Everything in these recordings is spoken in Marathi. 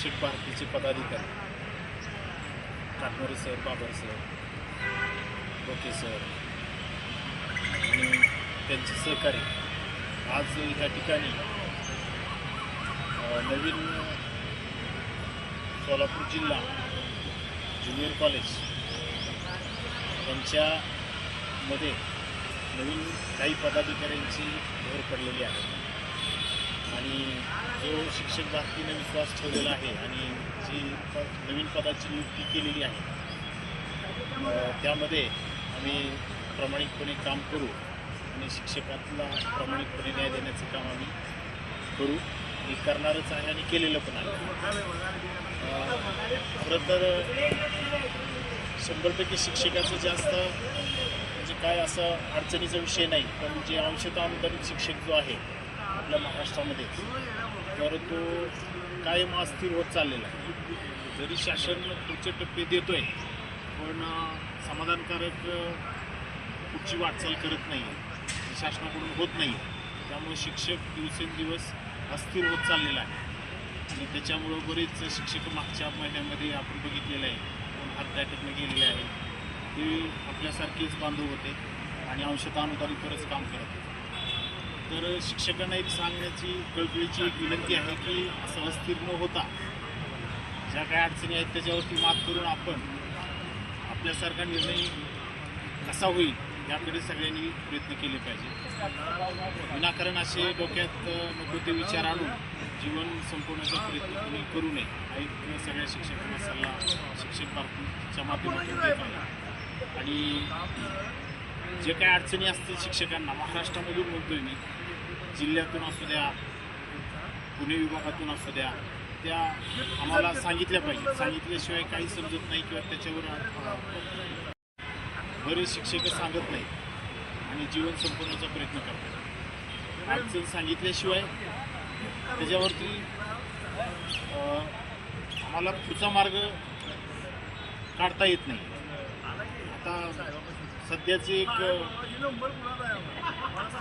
शिक्षक भारतीचे पदाधिकारी. Katmore sir Babar sir Doke sir. आणि त्यांचे सहकारी. आज ह्या ठिकाणी नवीन सोलापूर जिल्हा ज्युनियर कॉलेज यांच्यामध्ये नवीन काही पदाधिकाऱ्यांची भर पडलेली आहे. आणि जो शिक्षक भारतीने विश्वास ठेवलेला आहे आणि जी प- नवीन पदाची नियुक्ती केलेली आहे त्यामध्ये आम्ही प्रामाणिकपणे काम करू आणि शिक्षकातला प्रामाणिकपणे न्याय देण्याचं काम आम्ही करू. हे करणारच आहे आणि केलेलं पण आहे. खरं तर शंभर टक्के शिक्षकाचं जास्त म्हणजे काय असं अडचणीचा विषय नाही पण जे अंशतः अनुदानित शिक्षक जो आहे आपल्या महाराष्ट्रामध्ये. तर तो कायम अस्थिर होत चाललेला आहे. जरी शासन पुढचे टप्पे देतोय पण समाधानकारक पुढची वाटचाल करत नाही. आहे शासनाकडून होत नाही. त्यामुळे शिक्षक दिवसेंदिवस अस्थिर होत चाललेला आहे. आणि त्याच्यामुळं बरेच शिक्षक मागच्या महिन्यामध्ये आपण बघितलेलं आहे. कोण हार्ट अटॅकने गेलेले आहे ते आपल्यासारखेच बांधव होते आणि अंशतः अनुदानितवरच काम करत होते. तर शिक्षकांना एक सांगण्याची कळकळीची एक विनंती आहे की असं अस्थिर न होता. ज्या काही अडचणी आहेत त्याच्यावरती मात करून आपण आपल्यासारखा निर्णय कसा होईल याकडे सगळ्यांनी प्रयत्न केले पाहिजे. विनाकारण असे डोक्यात नको ते विचार आणून जीवन संपवण्याचा प्रयत्न कोणी करू नये हा एक सगळ्या शिक्षकांना सल्ला शिक्षक भारतीच्या माध्यमातून देत आहे. आणि जे काही अडचणी असतील शिक्षकांना महाराष्ट्रामधून म्हणतोय मी जिल्ह्यातून असू द्या पुणे विभागातून असू द्या त्या आम्हाला सांगितल्या पाहिजे सांगितल्याशिवाय काही समजत नाही किंवा त्याच्यावर बरेच शिक्षक सांगत नाहीत आणि जीवन संपवण्याचा प्रयत्न करतात. अडचण सांगितल्याशिवाय त्याच्यावरती आम्हाला पुढचा मार्ग काढता येत नाही. आता सध्याचे एक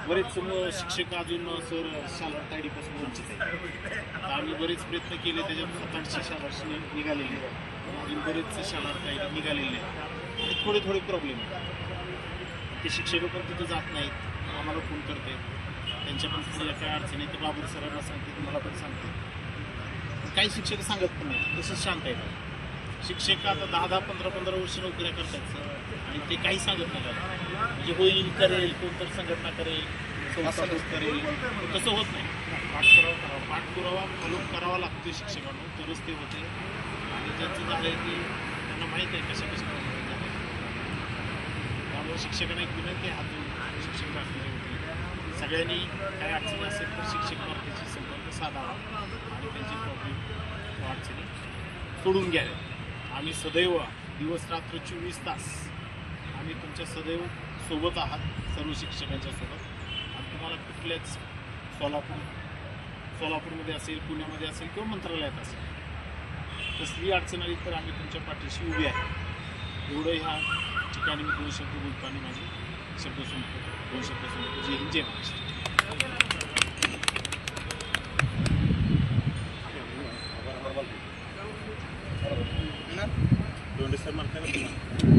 बरेच शिक्षक अजून सर शाला तायडीपासून वंचित आहे आम्ही बरेच प्रयत्न केले त्याच्यात सात आठशे शाळा निघालेले अजून बरेच शाळा तायडी निघालेले आहेत. म्हणजे थोडे थोडे प्रॉब्लेम आहेत. ते शिक्षक पण तिथं जात नाहीत. आम्हाला फोन करते त्यांच्या पण तिथे काय अडचणी ते बाबर सरांना सांगते तुम्हाला पण सांगते काही शिक्षक सांगत पण नाही तसंच शांत आहेत. शिक्षक आता दहा दहा पंधरा पंधरा वर्ष नोकऱ्या करतात सर. आणि ते काही सांगत नाही म्हणजे होईल करेल कोणतरी संघटना करेल करेल. तसं होत नाही. पाठपुरावा करावा. पाठपुरावा फॉलो करावा लागतो शिक्षकांना. तरच ते होते आणि ज्यांचं झालंय ते त्यांना माहीत आहे कशा कशा. त्यामुळे शिक्षकांना एक विनंती आहे हात जोडून शिक्षक भारतीचे वतीने सगळ्यांनी काही अडचणी असेल तर शिक्षक भारतीशी संपर्क साधावा आणि त्यांची प्रॉब्लेम अडचणी सोडून घ्याव्या आम्ही सदैव दिवस रात्र चोवीस तास आम्ही तुमच्या सदैव सोबत आहात सर्व शिक्षकांच्या सोबत. आणि तुम्हाला कुठल्याच सोलापूर सोलापूरमध्ये असेल पुण्यामध्ये असेल किंवा मंत्रालयात असेल कसली अडचण आली तर आम्ही तुमच्या पाठीशी उभी आहे. एवढं ह्या ठिकाणी मी दोन शब्द बोलताना माझे शब्द संपतो. दोन शब्द संपतो. जय हिंद जय महाराष्ट्र. दोन सर म्हणता